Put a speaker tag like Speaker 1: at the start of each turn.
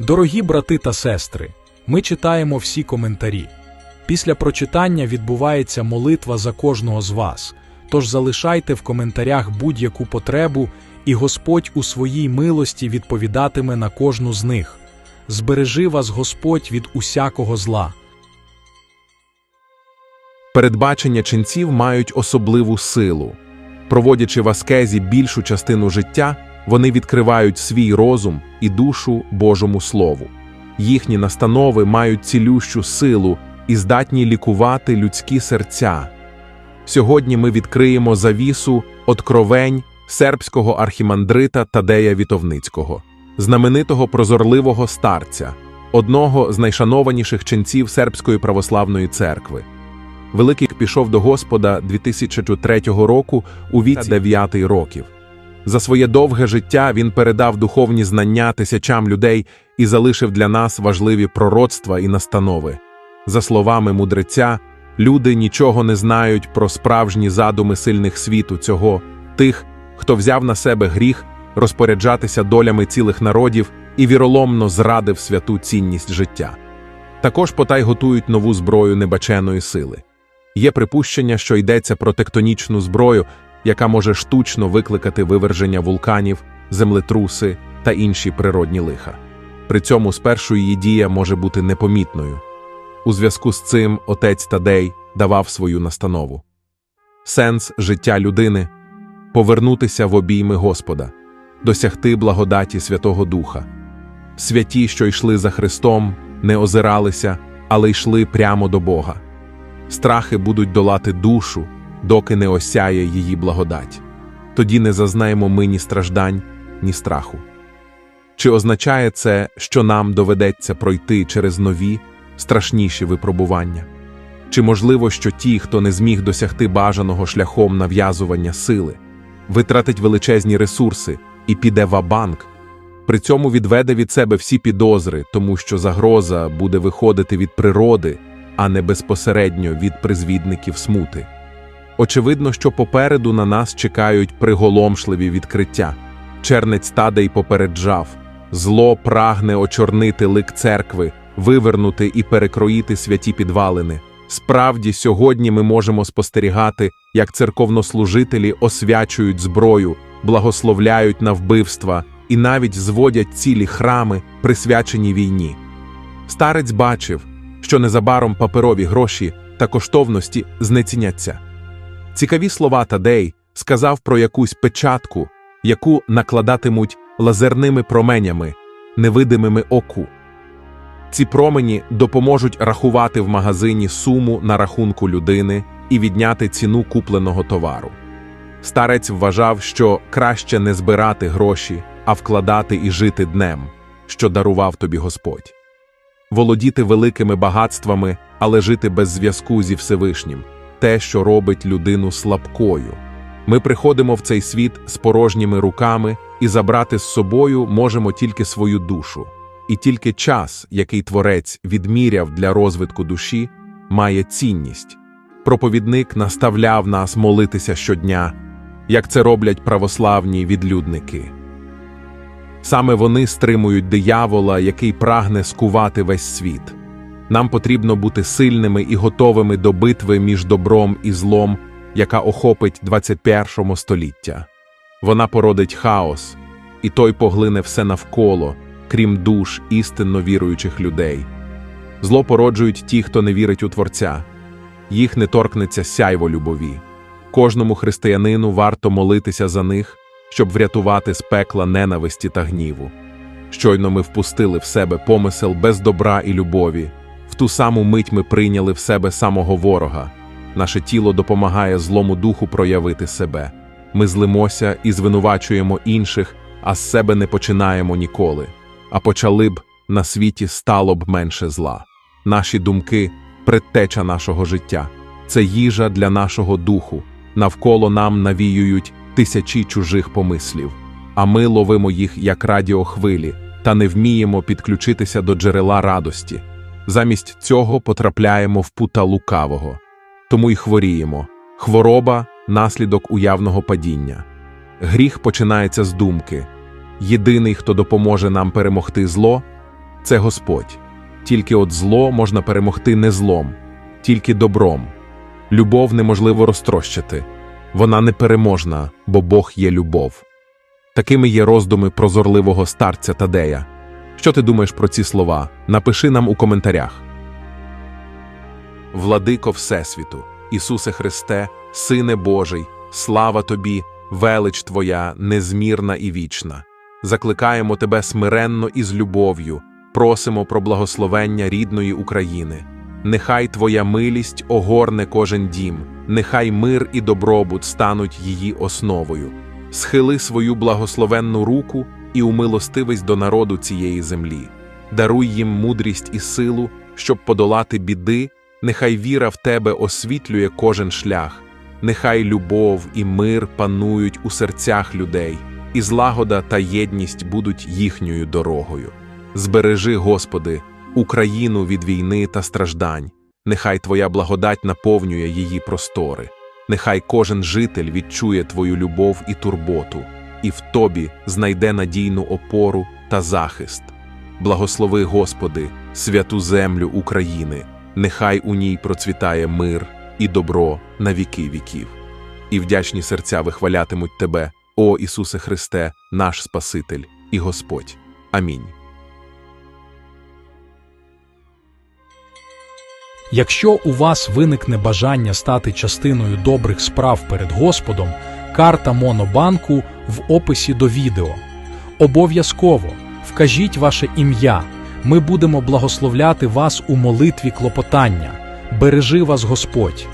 Speaker 1: Дорогі брати та сестри, ми читаємо всі коментарі. Після прочитання відбувається молитва за кожного з вас. Тож залишайте в коментарях будь-яку потребу, і Господь у своїй милості відповідатиме на кожну з них. Збережи вас Господь від усякого зла.
Speaker 2: Передбачення ченців мають особливу силу. Проводячи в аскезі більшу частину життя, вони відкривають свій розум і душу Божому Слову. Їхні настанови мають цілющу силу і здатні лікувати людські серця. Сьогодні ми відкриємо завісу откровень сербського архімандрита Тадея Вітовницького, знаменитого прозорливого старця, одного з найшанованіших ченців Сербської православної церкви. Великий пішов до Господа 2003 року у віці 9 років. За своє довге життя він передав духовні знання тисячам людей і залишив для нас важливі пророцтва і настанови. За словами мудреця, люди нічого не знають про справжні задуми сильних світу цього, тих, хто взяв на себе гріх розпоряджатися долями цілих народів і віроломно зрадив святу цінність життя. Також потай готують нову зброю небаченої сили. Є припущення, що йдеться про тектонічну зброю, яка може штучно викликати виверження вулканів, землетруси та інші природні лиха. При цьому спершу її дія може бути непомітною. У зв'язку з цим отець Тадей давав свою настанову. Сенс життя людини повернутися в обійми Господа, досягти благодаті Святого Духа. Святі, що йшли за Христом, не озиралися, але йшли прямо до Бога. Страхи будуть долати душу, доки не осяє її благодать. Тоді не зазнаємо ми ні страждань, ні страху. Чи означає це, що нам доведеться пройти через нові, страшніші випробування? Чи можливо, що ті, хто не зміг досягти бажаного шляхом нав'язування сили, витратить величезні ресурси і піде в банк, при цьому відведе від себе всі підозри, тому що загроза буде виходити від природи, а не безпосередньо від призвідників смути? Очевидно, що попереду на нас чекають приголомшливі відкриття. Чернець Тадей попереджав зло прагне очорнити лик церкви, вивернути і перекроїти святі підвалини. Справді, сьогодні ми можемо спостерігати, як церковнослужителі освячують зброю, благословляють на вбивства і навіть зводять цілі храми, присвячені війні. Старець бачив, що незабаром паперові гроші та коштовності знеціняться. Цікаві слова Тадей сказав про якусь печатку, яку накладатимуть лазерними променями, невидимими оку. Ці промені допоможуть рахувати в магазині суму на рахунку людини і відняти ціну купленого товару. Старець вважав, що краще не збирати гроші, а вкладати і жити днем, що дарував тобі Господь. Володіти великими багатствами, але жити без зв'язку зі Всевишнім те, що робить людину слабкою. Ми приходимо в цей світ з порожніми руками і забрати з собою можемо тільки свою душу. І тільки час, який творець відміряв для розвитку душі, має цінність. Проповідник наставляв нас молитися щодня, як це роблять православні відлюдники. Саме вони стримують диявола, який прагне скувати весь світ. Нам потрібно бути сильними і готовими до битви між добром і злом, яка охопить 21 століття. Вона породить хаос, і той поглине все навколо, крім душ істинно віруючих людей. Зло породжують ті, хто не вірить у Творця, їх не торкнеться сяйво любові. Кожному християнину варто молитися за них, щоб врятувати з пекла ненависті та гніву. Щойно ми впустили в себе помисел без добра і любові. В ту саму мить ми прийняли в себе самого ворога. Наше тіло допомагає злому духу проявити себе. Ми злимося і звинувачуємо інших, а з себе не починаємо ніколи. А почали б на світі стало б менше зла. Наші думки предтеча нашого життя, це їжа для нашого духу. Навколо нам навіюють тисячі чужих помислів, а ми ловимо їх як радіохвилі та не вміємо підключитися до джерела радості. Замість цього потрапляємо в пута лукавого, тому й хворіємо. Хвороба наслідок уявного падіння. Гріх починається з думки. Єдиний, хто допоможе нам перемогти зло, це Господь. Тільки от зло можна перемогти не злом, тільки добром. Любов неможливо розтрощити. Вона непереможна, бо Бог є любов. Такими є роздуми прозорливого старця Тадея. Що ти думаєш про ці слова? Напиши нам у коментарях. Владико Всесвіту, Ісусе Христе, Сине Божий, слава Тобі, велич Твоя, незмірна і вічна. Закликаємо Тебе смиренно і з любов'ю, просимо про благословення рідної України. Нехай Твоя милість огорне кожен дім, нехай мир і добробут стануть її основою. Схили свою благословенну руку і умилостивись до народу цієї землі. Даруй їм мудрість і силу, щоб подолати біди, нехай віра в Тебе освітлює кожен шлях, нехай любов і мир панують у серцях людей, і злагода та єдність будуть їхньою дорогою. Збережи, Господи, Україну від війни та страждань, нехай Твоя благодать наповнює її простори, нехай кожен житель відчує Твою любов і турботу, і в Тобі знайде надійну опору та захист. Благослови, Господи, святу землю України, нехай у ній процвітає мир і добро на віки віків. І вдячні серця вихвалятимуть Тебе, о Ісусе Христе, наш Спаситель і Господь. Амінь.
Speaker 1: Якщо у вас виникне бажання стати частиною добрих справ перед Господом, карта Монобанку в описі до відео. Обов'язково вкажіть ваше ім'я. Ми будемо благословляти вас у молитві клопотання. Бережи вас Господь!